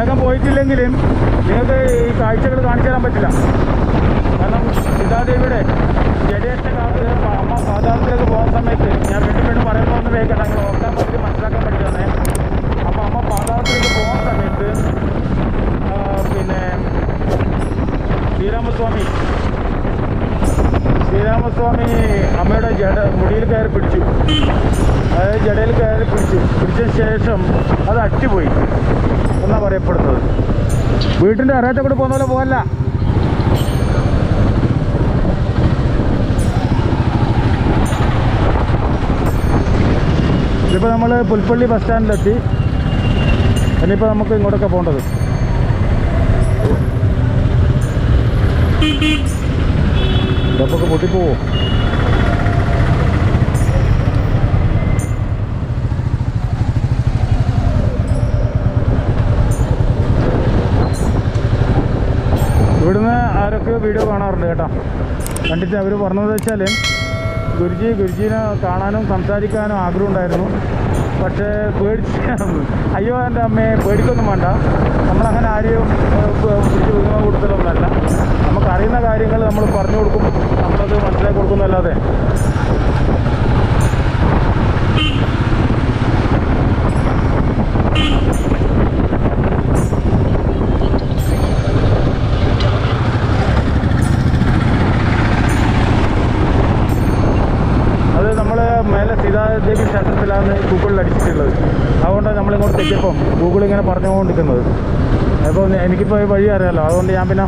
വേഗം പോയിട്ടില്ലെങ്കിലും നിങ്ങൾക്ക് ഈ കാഴ്ചകൾ കാണിച്ചു തരാൻ പറ്റില്ല. കാരണം സീതാദേവിയുടെ ജഡേഷ്ട ശ്രീരാമസ്വാമി അമ്മയുടെ ജട മുടിയിൽ കയറി പിടിച്ചു. അതായത് ജടയിൽ കയറി പിടിച്ചു. പിടിച്ച ശേഷം അത് അറ്റുപോയി എന്നാ പറയപ്പെടുന്നത്. വീട്ടിന്റെ അറിയാത്ത കൂടെ പോകുന്ന പോലെ പോകല്ല ഇതിപ്പോൾ നമ്മൾ പുൽപ്പള്ളി ബസ് സ്റ്റാൻഡിലെത്തി. ഇനിയിപ്പോൾ നമുക്ക് ഇങ്ങോട്ടൊക്കെ പോകേണ്ടത്. ഇതൊക്കെ പൊട്ടിപ്പോവോ ഇവിടുന്ന് ആരൊക്കെ വീഡിയോ കാണാറുണ്ട് കേട്ടോ. കണ്ടിട്ട് അവർ പറഞ്ഞതെന്ന് വെച്ചാൽ ഗുരുജി ഗുരുജീനെ കാണാനും സംസാരിക്കാനും ആഗ്രഹം ഉണ്ടായിരുന്നു. പക്ഷേ പേടിച്ച് അയ്യോ എന്റെ അമ്മയെ പേടിക്കൊന്നും വേണ്ട. നമ്മളങ്ങനെ ആരെയും പിടിച്ച് കാര്യങ്ങൾ നമ്മൾ പറഞ്ഞു കൊടുക്കും നമ്മളത് മനസ്സിലാക്കി കൊടുക്കുന്നല്ലാതെ മേലെ സീതാദേവി ക്ഷേത്രത്തിലാണ് ഗൂഗിളിൽ അടിച്ചിട്ടുള്ളത്. അതുകൊണ്ടാണ് നമ്മളിങ്ങോട്ട് തെറ്റിയപ്പം ഗൂഗിൾ ഇങ്ങനെ പറഞ്ഞുകൊണ്ടിരിക്കുന്നത് അപ്പോൾ എനിക്കിപ്പോൾ വഴി അറിയാമല്ലോ അതുകൊണ്ട് ഞാൻ പിന്നെ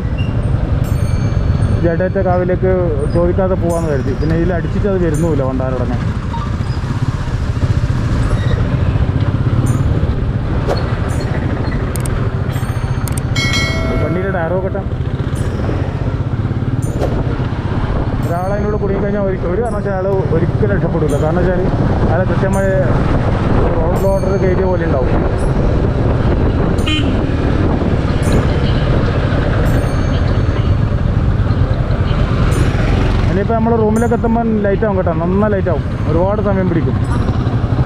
ജഡേറ്റ കാവിലേക്ക് ചോദിക്കാതെ പോകാമെന്ന് കരുതി. പിന്നെ ഇതിൽ അടിച്ചിട്ട് അത് വരുന്നുമില്ല വണ്ടാരുടനെ വണ്ടിയുടെ ടയറോ കെട്ടാം ഒരാളതിനോട് കുടുങ്ങിക്കഴിഞ്ഞാൽ ഒരു ഒരു വെച്ചാൽ അയാൾ ഒരിക്കലും രക്ഷപ്പെടില്ല കാരണം വെച്ചാൽ അയാൾ കൃത്യമായ റോഡ് ബോർഡർ കയറ്റിയ പോലെ ഉണ്ടാവും. ഇനിയിപ്പോൾ നമ്മൾ റൂമിലൊക്കെ എത്തുമ്പോൾ ലൈറ്റ് ആവും കേട്ടോ. നന്നായി ലൈറ്റ് ആവും. ഒരുപാട് സമയം പിടിക്കും.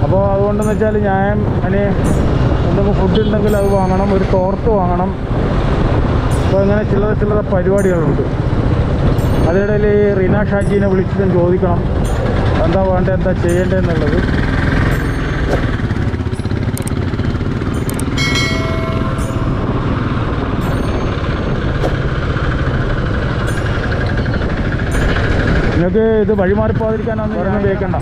അപ്പോൾ അതുകൊണ്ടെന്ന് വെച്ചാൽ ഞാൻ ഇനി എന്തെങ്കിലും ഫുഡ് ഉണ്ടെങ്കിൽ അത് വാങ്ങണം ഒരു ടോർച്ച് വാങ്ങണം. അപ്പോൾ ഇങ്ങനെ ചില്ലറ ചില്ലറ പരിപാടികളുണ്ട്. അതിനിടയിൽ ഈ റീന ഷാജീനെ വിളിച്ചിട്ടും ചോദിക്കണം. എന്താ വേണ്ടത് എന്താ ചെയ്യേണ്ടതെന്നുള്ളത് നിങ്ങൾക്ക് ഇത് വഴിമാറിപ്പോകാതിരിക്കാനൊന്നും ഞാൻ ഉപയോഗിക്കണ്ട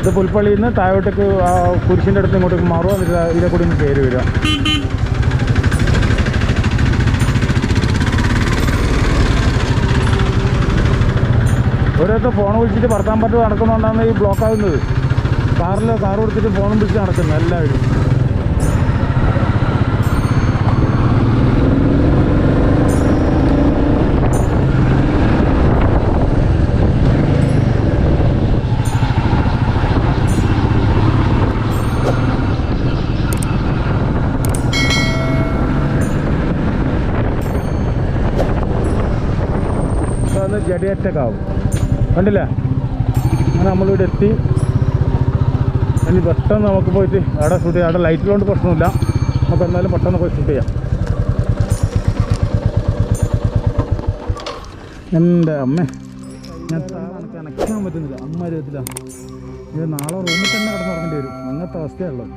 ഇത് പുൽപ്പള്ളിയിൽ നിന്ന് താഴോട്ടേക്ക് ആ കുരിശിന്റെ അടുത്ത് ഇങ്ങോട്ടേക്ക് മാറുക ഇതിലെ കൂടി ഒന്ന് കയറി വരിക. ഓരോരുത്തർ ഫോൺ വിളിച്ചിട്ട് ഭർത്താൻ പറ്റാതെ നടക്കുന്നതുകൊണ്ടാണ് ഈ ബ്ലോക്ക് ആകുന്നത് കാറിൽ കാർ കൊടുത്തിട്ട് ഫോണും വിളിച്ച് നടക്കുന്നത് എല്ലാവരും. വന്ന് ആവും കണ്ടില്ലേ? അങ്ങനെ നമ്മളിവിടെ എത്തി. ഇനി പെട്ടെന്ന് നമുക്ക് പോയിട്ട് അവിടെ ഷൂട്ട് ചെയ്യാം. അവിടെ ലൈറ്റിലുകൊണ്ട് പ്രശ്നമില്ല. നമുക്ക് എന്നാലും പെട്ടെന്ന് പോയി ഷൂട്ട് ചെയ്യാം. എന്റെ അമ്മ. ഞാൻ അനക്കാൻ പറ്റുന്നില്ല. അമ്മ രൂപത്തില്ല ഇത് നാളെ റൂമിൽ തന്നെ കിടന്നുറങ്ങേണ്ടി വരും. അങ്ങനത്തെ അവസ്ഥയുള്ളത്